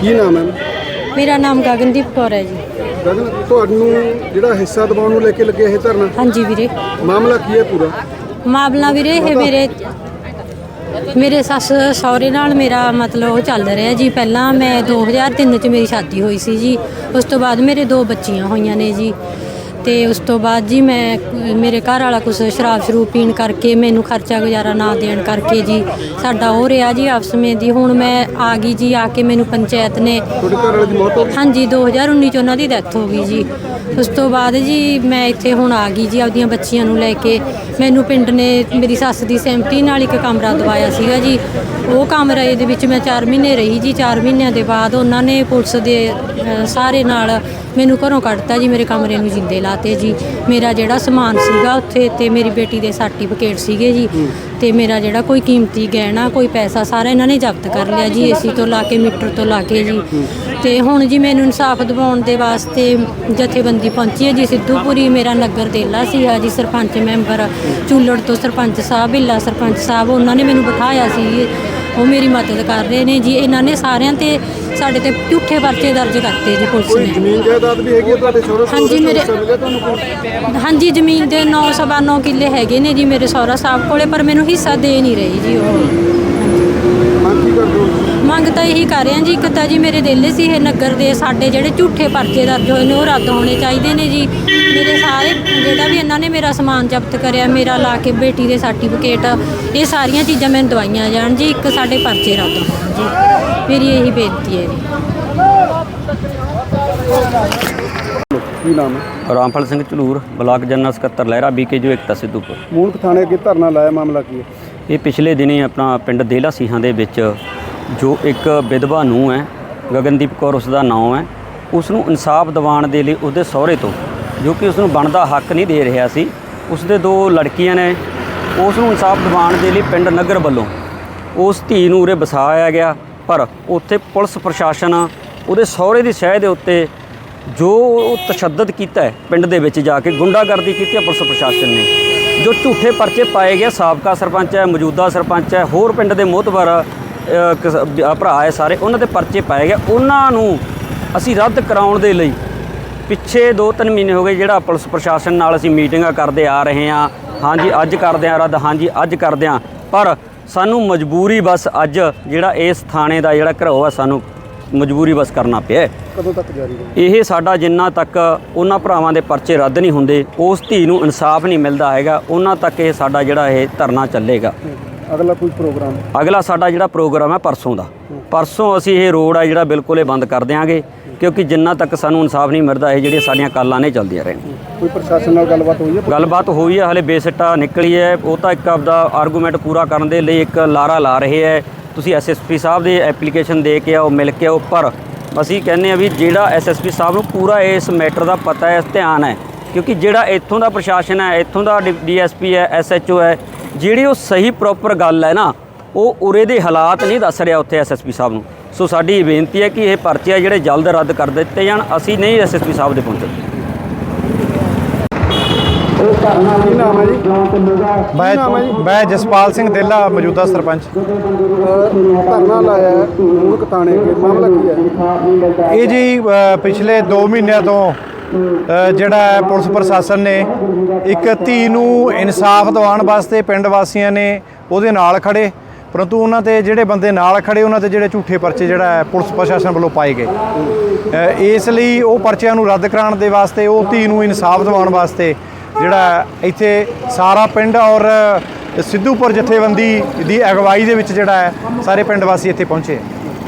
ਕੀ ਨਾਮ ਹੈ? ਮੇਰਾ ਨਾਮ ਗਗਨਦੀਪ ਕੌਰ ਹੈ ਜੀ। ਗਗਨ ਤੁਹਾਨੂੰ ਜਿਹੜਾ ਹਿੱਸਾ ਦਿਵਾਉਣ ਨੂੰ ਲੈ ਕੇ ਲੱਗਿਆ ਇਹ ਧਰਨਾ? ਹਾਂਜੀ ਵੀਰੇ। ਮਾਮਲਾ ਕੀ ਹੈ ਪੂਰਾ? ਮਾਮਲਾ ਵੀਰੇ ਇਹ ਮੇਰੇ ਮੇਰੇ ਸੱਸ ਸਹੁਰੇ ਨਾਲ ਮੇਰਾ ਮਤਲਬ ਉਹ ਚੱਲ ਰਿਹਾ ਜੀ। ਪਹਿਲਾਂ ਮੈਂ 2003 ਚ ਮੇਰੀ ਸ਼ਾਦੀ ਹੋਈ ਸੀ ਜੀ। ਉਸ ਤੋਂ ਬਾਅਦ ਮੇਰੇ ਦੋ ਬੱਚੀਆਂ ਹੋਈਆਂ ਨੇ ਜੀ। ਤੇ ਉਸ ਤੋਂ ਬਾਅਦ ਜੀ ਮੈਂ ਮੇਰੇ ਘਰ ਵਾਲਾ ਕੁਛ ਸ਼ਰਾਬ ਸ਼ਰੂਬ ਪੀਣ ਕਰਕੇ ਮੈਨੂੰ ਖਰਚਾ ਗੁਜ਼ਾਰਾ ਨਾ ਦੇਣ ਕਰਕੇ ਜੀ ਸਾਡਾ ਹੋ ਰਿਹਾ ਜੀ ਆਪਸ ਵਿੱਚ ਦੀ ਹੁਣ ਮੈਂ ਆ ਗਈ ਜੀ ਆ ਕੇ ਮੈਨੂੰ ਪੰਚਾਇਤ ਨੇ ਹਾਂਜੀ 2019 ਚ ਉਹਨਾਂ ਦੀ ਡੈਥ ਹੋ ਗਈ ਜੀ। ਉਸ ਤੋਂ ਬਾਅਦ ਜੀ ਮੈਂ ਇੱਥੇ ਹੁਣ ਆ ਗਈ ਜੀ ਆਪਦੀਆਂ ਬੱਚੀਆਂ ਨੂੰ ਲੈ ਕੇ। ਮੈਨੂੰ ਪਿੰਡ ਨੇ ਮੇਰੀ ਸੱਸ ਦੀ ਸਹਿਮਤੀ ਨਾਲ ਇੱਕ ਕਮਰਾ ਦਵਾਇਆ ਸੀਗਾ ਜੀ। ਉਹ ਕਮਰੇ ਦੇ ਵਿੱਚ ਮੈਂ 4 ਮਹੀਨੇ ਰਹੀ ਜੀ। 4 ਮਹੀਨਿਆਂ ਦੇ ਬਾਅਦ ਉਹਨਾਂ ਨੇ ਪੁਲਿਸ ਦੇ ਸਾਰੇ ਨਾਲ ਮੈਨੂੰ ਘਰੋਂ ਕੱਢਤਾ ਜੀ, ਮੇਰੇ ਕਮਰੇ ਨੂੰ ਜਿੰਦੇ ਲਾਤੇ ਜੀ। ਮੇਰਾ ਜਿਹੜਾ ਸਮਾਨ ਸੀਗਾ ਉੱਥੇ ਤੇ ਮੇਰੀ ਬੇਟੀ ਦੇ ਸਰਟੀਫਿਕੇਟ ਸੀਗੇ ਜੀ। ਤੇ ਮੇਰਾ ਜਿਹੜਾ ਕੋਈ ਕੀਮਤੀ ਗਹਿਣਾ, ਕੋਈ ਪੈਸਾ ਸਾਰਾ ਇਹਨਾਂ ਨੇ ਜ਼ਬਤ ਕਰ ਲਿਆ ਜੀ, ਏਸੀ ਤੋਂ ਲਾ ਕੇ, ਮੀਟਰ ਤੋਂ ਲਾ ਕੇ ਜੀ। ਤੇ ਹੁਣ ਜੀ ਮੈਨੂੰ ਇਨਸਾਫ ਦਿਵਾਉਣ ਦੇ ਵਾਸਤੇ ਜਥੇਬੰਦੀ ਪਹੁੰਚੀ ਹੈ ਜੀ ਸਿੱਧੂਪੁਰੀ ਮੇਰਾ ਨਗਰ ਦੇਲਾ ਸੀ ਜੀ ਸਰਪੰਚ ਮੈਂਬਰ ਚੂਲੜ ਤੋਂ ਸਰਪੰਚ ਸਾਹਿਬ ਬਿੱਲਾ ਸਰਪੰਚ ਸਾਹਿਬ ਉਹਨਾਂ ਨੇ ਮੈਨੂੰ ਬਿਠਾਇਆ ਸੀ। ਉਹ ਮੇਰੀ ਮਦਦ ਕਰ ਰਹੇ ਨੇ ਜੀ। ਇਹਨਾਂ ਨੇ ਸਾਰਿਆਂ ਤੇ ਸਾਡੇ ਤੇ ਝੂਠੇ ਪਰਚੇ ਦਰਜ ਕਰਤੇ ਜੀ ਪੁਲਿਸ ਨੇ। ਜ਼ਮੀਨ ਜਾਇਦਾਦ ਵੀ ਹੈਗੀ ਹੈ ਤੁਹਾਡੇ ਸਹੁਰੇ ਸਾਹਿਬ ਹਾਂਜੀ, ਮੇਰੇ- ਹਾਂਜੀ ਜ਼ਮੀਨ ਦੇ 9 ਸਵਾ 9 ਕਿੱਲੇ ਹੈਗੇ ਨੇ ਜੀ ਮੇਰੇ ਸਹੁਰਾ ਸਾਹਿਬ ਕੋਲੇ ਪਰ ਮੈਨੂੰ ਹਿੱਸਾ ਦੇ ਨਹੀਂ ਰਹੀ ਜੀ ਉਹ। ਕੀ ਕਰਦੇ ਹੋ ਮੰਗ ਤਾਂ ਇਹੀ ਕਰ ਰਹੇ ਹਾਂ ਜੀ। ਇੱਕ ਤਾਂ ਜੀ ਮੇਰੇ ਦਿਲ ਸੀ ਇਹ ਨਗਰ ਦੇ ਸਾਡੇ ਜਿਹੜੇ ਝੂਠੇ ਪਰਚੇ ਦਰਜ ਹੋਏ ਨੇ ਉਹ ਰੱਦ ਹੋਣੇ ਚਾਹੀਦੇ ਨੇ ਜੀ। ਮੇਰੇ ਸਾਰੇ ਜਿਹੜਾ ਵੀ ਇਹਨਾਂ ਨੇ ਮੇਰਾ ਸਮਾਨ ਜ਼ਬਤ ਕਰਿਆ ਮੇਰਾ ਲਾ ਕੇ ਬੇਟੀ ਦੇ ਸਰਟੀਫਿਕੇਟ ਇਹ ਸਾਰੀਆਂ ਚੀਜ਼ਾਂ ਮੈਨੂੰ ਦਵਾਈਆਂ ਜਾਣ ਜੀ। ਇੱਕ ਸਾਡੇ ਪਰਚੇ ਰੱਦ ਹੋਣ। ਜੀ ਮੇਰੀ ਇਹੀ ਬੇਨਤੀ ਹੈ ਜੀ। ਕੀ ਨਾਮ ਹੈ? ਰਾਮਫਲ ਸਿੰਘ ਝਲੂਰ ਬਲਾਕ ਜਨਰਲ ਸਕੱਤਰ ਲਹਿਰਾ ਬੀਕੇ ਜੋ ਏਕਤਾ ਸਿੱਧੂਪੁਰ ਮੂਲਕ ਥਾਣੇ ਅੱਗੇ ਧਰਨਾ ਲਾਇਆ ਮਾਮਲਾ ਕੀ ਹੈ? ਇਹ ਪਿਛਲੇ ਦਿਨੀ ਆਪਣਾ ਪਿੰਡ ਦੇਲਾ ਸੀਹਾਂ ਦੇ ਵਿੱਚ ਜੋ ਇੱਕ ਵਿਧਵਾ ਨੂੰ ਹੈ, ਗਗਨਦੀਪ ਕੌਰ ਉਸ ਦਾ ਨਾਮ ਹੈ ਉਸ ਨੂੰ ਇਨਸਾਫ ਦਿਵਾਉਣ ਦੇ ਲਈ ਉਹਦੇ ਸਹੁਰੇ ਤੋਂ, ਜੋ ਕਿ ਉਸ ਨੂੰ ਬਣਦਾ ਹੱਕ ਨਹੀਂ ਦੇ ਰਿਹਾ ਸੀ ਉਸ ਦੇ ਦੋ ਲੜਕੀਆਂ ਨੇ ਉਸ ਨੂੰ ਇਨਸਾਫ ਦਿਵਾਉਣ ਦੇ ਲਈ ਪਿੰਡ ਨਗਰ ਵੱਲੋਂ ਉਸ ਧੀ ਨੂੰ ਉਰੇ ਵਸਾਇਆ ਗਿਆ, ਪਰ ਉੱਥੇ ਪੁਲਿਸ ਪ੍ਰਸ਼ਾਸਨ ਉਹਦੇ ਸਹੁਰੇ ਦੀ ਸ਼ਹਿ ਦੇ ਉੱਤੇ ਜੋ ਉਹ ਤਸ਼ੱਦਦ ਕੀਤਾ ਹੈ, ਪਿੰਡ ਦੇ ਵਿੱਚ ਜਾ ਕੇ ਗੁੰਡਾਗਰਦੀ ਕੀਤੀ ਹੈ ਪੁਲਿਸ ਪ੍ਰਸ਼ਾਸਨ ਨੇ, ਜੋ ਝੂਠੇ ਪਰਚੇ ਪਾਏ ਗਏ ਸਾਬਕਾ ਸਰਪੰਚ ਹੈ, ਮੌਜੂਦਾ ਸਰਪੰਚ ਹੈ, ਹੋਰ ਪਿੰਡ ਦੇ ਮੋਹਤਵਰ ਭਰਾ ਹੈ ਸਾਰੇ ਉਹਨਾਂ ਦੇ ਪਰਚੇ ਪਾਏ ਗਏ। ਉਹਨਾਂ ਨੂੰ ਅਸੀਂ ਰੱਦ ਕਰਾਉਣ ਦੇ ਲਈ ਪਿੱਛੇ 2-3 ਮਹੀਨੇ ਹੋ ਗਏ ਜਿਹੜਾ ਪੁਲਿਸ ਪ੍ਰਸ਼ਾਸਨ ਨਾਲ ਅਸੀਂ ਮੀਟਿੰਗਾਂ ਕਰਦੇ ਆ ਰਹੇ ਹਾਂ। ਹਾਂਜੀ ਅੱਜ ਕਰਦੇ ਆ ਰੱਦ ਹਾਂਜੀ ਅੱਜ ਕਰਦੇ ਆ ਪਰ ਸਾਨੂੰ ਮਜਬੂਰੀ ਬਸ ਅੱਜ ਜਿਹੜਾ ਇਸ ਥਾਣੇ ਦਾ ਜਿਹੜਾ ਘਰੋ ਆ ਸਾਨੂੰ ਮਜਬੂਰੀ ਬਸ ਕਰਨਾ ਪਿਆ। ਕਦੋਂ ਤੱਕ ਜਾਰੀ ਇਹ ਸਾਡਾ ਜਿੰਨਾ ਤੱਕ ਉਹਨਾਂ ਭਰਾਵਾਂ ਦੇ ਪਰਚੇ ਰੱਦ ਨਹੀਂ ਹੁੰਦੇ ਉਸ ਧੀ ਨੂੰ ਇਨਸਾਫ ਨਹੀਂ ਮਿਲਦਾ ਹੈਗਾ ਉਹਨਾਂ ਤੱਕ ਇਹ ਸਾਡਾ ਜਿਹੜਾ ਇਹ ਧਰਨਾ ਚੱਲੇਗਾ। ਅਗਲਾ ਕੋਈ ਪ੍ਰੋਗਰਾਮ? ਅਗਲਾ ਸਾਡਾ ਜਿਹੜਾ ਪ੍ਰੋਗਰਾਮ ਹੈ ਪਰਸੋਂ ਦਾ। ਪਰਸੋਂ ਅਸੀਂ ਇਹ ਰੋਡ ਆ ਜਿਹੜਾ ਬਿਲਕੁਲ ਇਹ ਬੰਦ ਕਰ ਦਿਆਂਗੇ ਕਿਉਂਕਿ ਜਿੰਨਾ ਤੱਕ ਸਾਨੂੰ ਇਨਸਾਫ ਨਹੀਂ ਮਿਲਦਾ ਇਹ ਜਿਹੜੀਆਂ ਸਾਡੀਆਂ ਕਾਲਾਂ ਨੇ ਚੱਲਦੀਆਂ ਰਹਿਣਗੀਆਂ। ਕੋਈ ਪ੍ਰਸ਼ਾਸਨ ਨਾਲ ਗੱਲਬਾਤ ਹੋਈ ਹੈ? ਗੱਲਬਾਤ ਹੋਈ ਹੈ ਹਲੇ ਬੇਸਿੱਟਾ ਨਿਕਲੀ ਹੈ। ਉਹ ਤਾਂ ਇੱਕ ਆਪਦਾ ਆਰਗੂਮੈਂਟ ਪੂਰਾ ਕਰਨ ਦੇ ਲਈ ਇੱਕ ਲਾਰਾ ਲਾ ਰਹੇ ਹੈ। ਤੁਸੀਂ ਐਸਐਸਪੀ ਸਾਹਿਬ ਦੇ ਐਪਲੀਕੇਸ਼ਨ ਦੇ ਕੇ ਆਓ ਮਿਲ ਕੇ ਆਓ ਪਰ ਅਸੀਂ ਕਹਿੰਦੇ ਆ ਵੀ ਜਿਹੜਾ ਐਸਐਸਪੀ ਸਾਹਿਬ ਨੂੰ ਪੂਰਾ ਇਸ ਮੈਟਰ ਦਾ ਪਤਾ ਹੈ ਧਿਆਨ ਹੈ। ਕਿਉਂਕਿ ਜਿਹੜਾ ਇੱਥੋਂ ਦਾ ਪ੍ਰਸ਼ਾਸਨ ਹੈ ਇੱਥੋਂ ਦਾ ਡੀਐਸਪੀ ਹੈ ਐਸਐਚਓ ਹੈ ਜਿਹੜੀ ਉਹ ਸਹੀ ਪ੍ਰੋਪਰ ਗੱਲ ਹੈ ਨਾ ਉਹ ਉਰੇ ਦੇ ਹਾਲਾਤ ਨਹੀਂ ਦੱਸ ਰਿਹਾ ਉੱਥੇ ਐਸਐਸਪੀ ਸਾਹਿਬ ਨੂੰ। ਸੋ ਸਾਡੀ ਬੇਨਤੀ ਹੈ ਕਿ ਇਹ ਪਰਚੇ ਆ ਜਿਹੜੇ ਜਲਦ ਰੱਦ ਕਰ ਦਿੱਤੇ ਜਾਣ ਅਸੀਂ ਨਹੀਂ ਐਸਐਸਪੀ ਸਾਹਿਬ ਦੇ ਪਹੁੰਚੇ। ਮੈਂ ਜਸਪਾਲ ਸਿੰਘ ਦੇਲਾ ਮੌਜੂਦਾ ਸਰਪੰਚ। ਧਰਨਾ ਲਾਇਆ ਹੈ ਮੂਲਕ ਥਾਣੇ ਅੱਗੇ ਮਾਮਲਾ ਕੀ ਹੈ? ਇਹ ਜੀ ਪਿਛਲੇ 2 ਮਹੀਨਿਆਂ ਤੋਂ ਜਿਹੜਾ ਪੁਲਿਸ ਪ੍ਰਸ਼ਾਸਨ ਨੇ ਇੱਕ ਧੀ ਨੂੰ ਇਨਸਾਫ ਦਿਵਾਉਣ ਵਾਸਤੇ ਪਿੰਡ ਵਾਸੀਆਂ ਨੇ ਉਹਦੇ ਨਾਲ ਖੜੇ। ਪਰੰਤੂ ਉਹਨਾਂ ਤੇ ਜਿਹੜੇ ਬੰਦੇ ਨਾਲ ਖੜੇ, ਉਹਨਾਂ ਤੇ ਜਿਹੜੇ ਝੂਠੇ ਪਰਚੇ ਜਿਹੜਾ ਪੁਲਿਸ ਪ੍ਰਸ਼ਾਸਨ ਵੱਲੋਂ ਪਾਏ ਗਏ। ਇਸ ਲਈ ਉਹ ਪਰਚਿਆਂ ਨੂੰ ਰੱਦ ਕਰਾਉਣ ਦੇ ਵਾਸਤੇ, ਉਹ ਧੀ ਨੂੰ ਇਨਸਾਫ ਦਿਵਾਉਣ ਵਾਸਤੇ ਜਿਹੜਾ ਇੱਥੇ ਸਾਰਾ ਪਿੰਡ ਔਰ ਸਿੱਧੂਪੁਰ ਜਥੇਬੰਦੀ ਦੀ ਅਗਵਾਈ ਦੇ ਵਿੱਚ ਜਿਹੜਾ ਹੈ ਸਾਰੇ ਪਿੰਡ ਵਾਸੀ ਇੱਥੇ ਪਹੁੰਚੇ।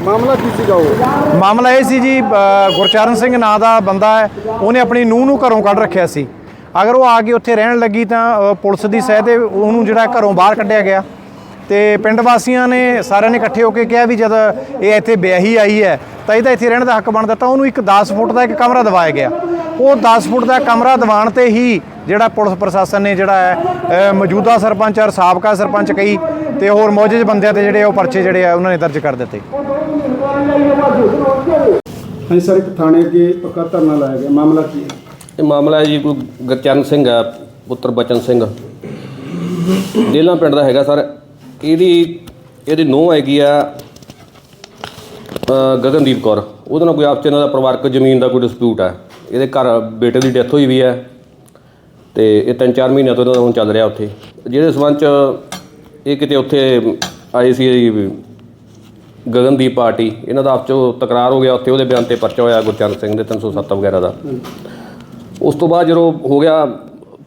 ਮਾਮਲਾ ਕੀ ਸੀਗਾ ਉਹ? ਮਾਮਲਾ ਇਹ ਸੀ ਜੀ ਗੁਰਚਰਨ ਸਿੰਘ ਨਾਂ ਦਾ ਬੰਦਾ ਹੈ, ਉਹਨੇ ਆਪਣੀ ਨੂੰਹ ਨੂੰ ਘਰੋਂ ਕੱਢ ਰੱਖਿਆ ਸੀ। ਅਗਰ ਉਹ ਆ ਕੇ ਉੱਥੇ ਰਹਿਣ ਲੱਗੀ ਤਾਂ ਪੁਲਿਸ ਦੀ ਸਹਿ ਤੇ ਉਹਨੂੰ ਜਿਹੜਾ ਘਰੋਂ ਬਾਹਰ ਕੱਢਿਆ ਗਿਆ। ਤੇ ਪਿੰਡ ਵਾਸੀਆਂ ਨੇ ਸਾਰਿਆਂ ਨੇ ਇਕੱਠੇ ਹੋ ਕੇ ਕਿਹਾ ਵੀ ਜਦ ਇਹ ਇੱਥੇ ਵਿਆਹੀ ਆਈ ਹੈ, ਤਾਂ ਇਹਦਾ ਇੱਥੇ ਰਹਿਣ ਦਾ ਹੱਕ ਬਣਦਾ, ਤਾਂ ਉਹਨੂੰ ਇੱਕ 10 ਫੁੱਟ ਦਾ ਇੱਕ ਕਮਰਾ ਦਿਵਾਇਆ ਗਿਆ। ਉਹ 10 ਫੁੱਟ ਦਾ ਕਮਰਾ ਦਿਵਾਉਣ ਤੇ ਹੀ ਜਿਹੜਾ ਪੁਲਿਸ ਪ੍ਰਸ਼ਾਸਨ ਨੇ ਜਿਹੜਾ ਹੈ ਮੌਜੂਦਾ ਸਰਪੰਚ ਔਰ ਸਾਬਕਾ ਸਰਪੰਚ ਕਈ ਤੇ ਹੋਰ ਮੌਜੂਦ ਬੰਦਿਆਂ ਤੇ ਜਿਹੜੇ ਉਹ ਪਰਚੇ ਜਿਹੜੇ ਆ ਉਹਨਾਂ ਨੇ ਦਰਜ ਕਰ ਦਿੱਤੇ। ਹਾਂਜੀ ਸਰ ਇੱਕ ਥਾਣੇ ਅੱਗੇ ਪੱਕਾ ਧਰਨਾ ਲਾਇਆ ਗਿਆ। ਮਾਮਲਾ ਕੀ ਹੈ? ਇਹ ਮਾਮਲਾ ਹੈ ਜੀ ਕੋਈ ਗੁਰਚਰਨ ਸਿੰਘ ਹੈ ਪੁੱਤਰ ਬਚਨ ਸਿੰਘ। ਡੇਲਾ ਪਿੰਡ ਦਾ ਹੈਗਾ ਸਰ। ਇਹਦੀ ਇਹਦੀ ਨੂੰਹ ਹੈਗੀ ਆ ਗਗਨਦੀਪ ਕੌਰ। ਉਹਦੇ ਨਾਲ ਕੋਈ ਆਪਸ 'ਚ ਇਹਨਾਂ ਦਾ ਪਰਿਵਾਰਕ ਜ਼ਮੀਨ ਦਾ ਕੋਈ ਡਿਸਪਿਊਟ ਹੈ। ਇਹਦੇ ਘਰ ਬੇਟੇ ਦੀ ਡੈਥ ਹੋਈ ਵੀ ਹੈ। ਤੇ ਇਹ ਤਿੰਨ ਚਾਰ ਮਹੀਨਿਆਂ ਤੋਂ ਇਹਨਾਂ ਦਾ ਹੁਣ ਚੱਲ ਰਿਹਾ ਉੱਥੇ। ਜਿਹਦੇ ਸਬੰਧ 'ਚ ਇਹ ਕਿਤੇ ਉੱਥੇ ਆਏ ਸੀ ਗਗਨਦੀਪ ਪਾਰਟੀ, ਇਹਨਾਂ ਦਾ ਆਪਸ 'ਚ ਤਕਰਾਰ ਹੋ ਗਿਆ, ਉੱਥੇ ਉਹਦੇ ਬਿਆਨ ਤੇ ਪਰਚਾ ਹੋਇਆ ਗੁਰਚਰਨ ਸਿੰਘ ਦੇ 307 ਵਗੈਰਾ ਦਾ। ਉਸ ਤੋਂ ਬਾਅਦ ਜਦੋਂ ਹੋ ਗਿਆ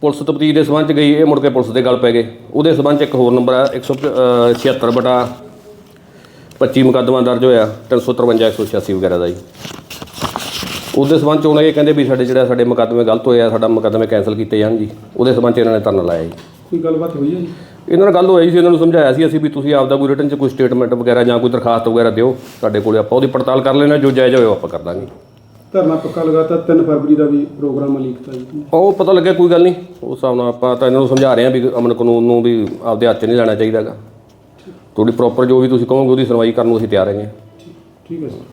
ਪੁਲਿਸ ਤਫਤੀਸ਼ ਦੇ ਸਬੰਧ 'ਚ ਗਈ, ਇਹ ਮੁੜ ਕੇ ਪੁਲਿਸ ਦੇ ਗੱਲ ਪੈ ਗਏ। ਉਹਦੇ ਸਬੰਧ 'ਚ ਇੱਕ ਹੋਰ ਨੰਬਰ ਹੈ 176 ਬਟਾ 25 ਮੁਕੱਦਮਾ ਦਰਜ ਹੋਇਆ 353 186 ਵਗੈਰਾ ਦਾ ਜੀ। ਉਹਦੇ ਸਬੰਧ 'ਚ ਉਹਨਾਂ ਇਹ ਕਹਿੰਦੇ ਵੀ ਸਾਡੇ ਜਿਹੜਾ ਸਾਡੇ ਮੁਕੱਦਮੇ ਗਲਤ ਹੋਏ ਆ ਸਾਡਾ ਮੁਕੱਦਮੇ ਕੈਨਸਲ ਕੀਤੇ ਜਾਣ ਜੀ। ਉਹਦੇ ਸਬੰਧ 'ਚ ਇਹਨਾਂ ਨੇ ਧਰਨਾ ਲਾਇਆ ਜੀ। ਕੋਈ ਗੱਲਬਾਤ ਹੋਈ ਹੈ ਜੀ? ਇਹਨਾਂ ਨਾਲ ਗੱਲ ਹੋਈ ਸੀ ਇਹਨਾਂ ਨੂੰ ਸਮਝਾਇਆ ਸੀ ਅਸੀਂ ਵੀ ਤੁਸੀਂ ਆਪਦਾ ਕੋਈ ਰਿਟਨ 'ਚ ਕੋਈ ਸਟੇਟਮੈਂਟ ਵਗੈਰਾ ਜਾਂ ਕੋਈ ਦਰਖਾਸਤ ਵਗੈਰਾ ਦਿਓ ਸਾਡੇ ਕੋਲੇ ਆਪਾਂ ਉਹਦੀ ਪੜਤਾਲ ਕਰ ਲੈਣਾ ਜੋ ਜਾਇਜ਼ ਹੋਏ ਉਹ ਆਪਾਂ ਕਰ ਦਾਂਗੇ। ਧਰਨਾ ਪੱਕਾ ਲਗਾਤਾ 3 ਫਰਵਰੀ ਦਾ ਵੀ ਪ੍ਰੋਗਰਾਮ ਲੀਕਤਾ ਜੀ। ਉਹ ਪਤਾ ਲੱਗਿਆ ਕੋਈ ਗੱਲ ਨਹੀਂ ਉਸ ਹਿਸਾਬ ਨਾਲ ਆਪਾਂ ਤਾਂ ਇਹਨਾਂ ਨੂੰ ਸਮਝਾ ਰਹੇ ਹਾਂ ਵੀ ਅਮਨ ਕਾਨੂੰਨ ਨੂੰ ਵੀ ਆਪਦੇ ਹੱਥ 'ਚ ਨਹੀਂ ਲੈਣਾ ਚਾਹੀਦਾਗਾ ਤੁਹਾਡੀ ਪ੍ਰੋਪਰ ਜੋ ਵੀ ਤੁਸੀਂ ਕਹੋਗੇ ਉਹਦੀ ਸੁਣਵਾਈ ਕਰਨ ਨੂੰ ਅਸੀਂ ਤਿਆਰ ਹੈਗੇ ਹਾਂ। ਠੀਕ ਹੈ ਸਰ